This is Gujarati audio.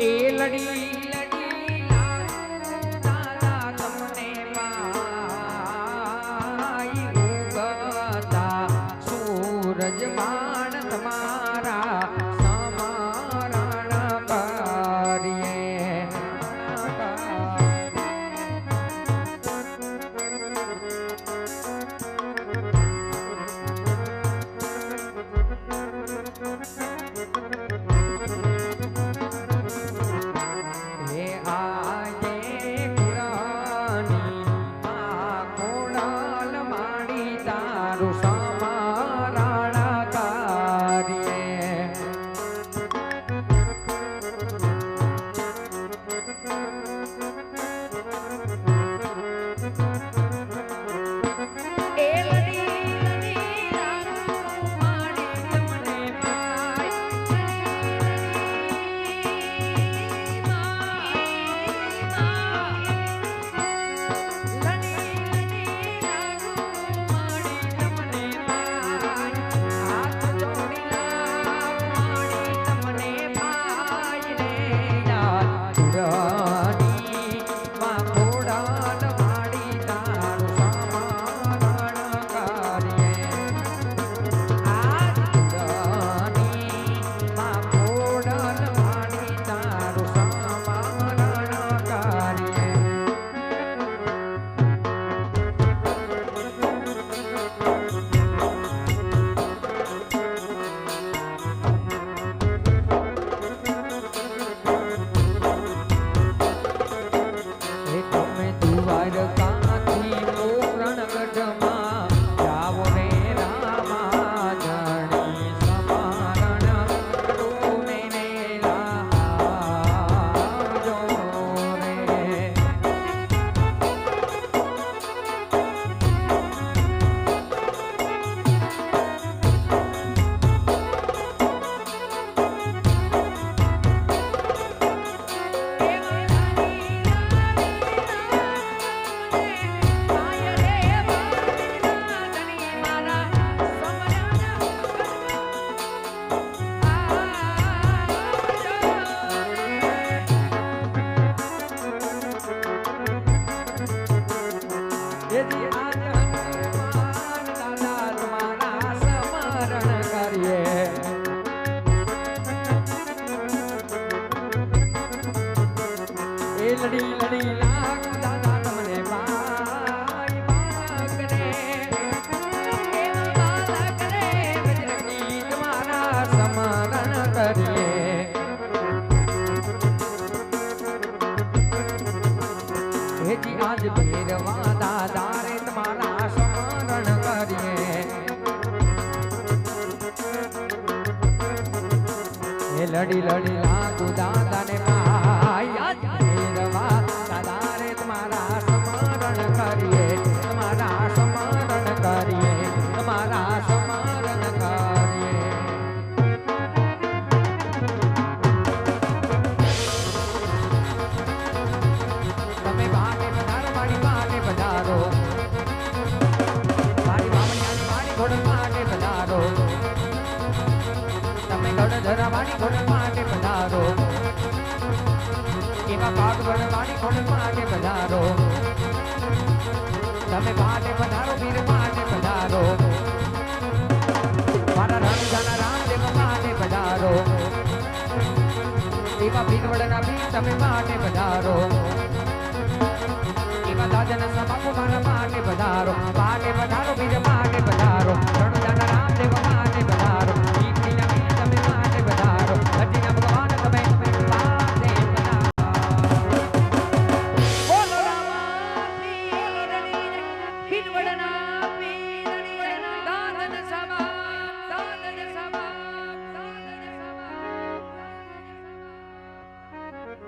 એ લડી લડી લડી કરીએ હેજી આજ ભેરવા દાદા રે તમારા કરીએ લડી લડી લાગુ દાદા મારી ઘોડ માટે પધારો. એવા પાક વડ મારી ઘોડ માટે પધારો. તમે માટે પધારો, વીર માટે પધારો. મારા રણજાના રામદેવ માટે પધારો. એવા ભીલવડના ભીલ તમે માટે પધારો. એવા દાદાના સમાપો મારા માટે પધારો. માટે પધારો બીજ માટે પધારો. રણજાના રામદેવ માટે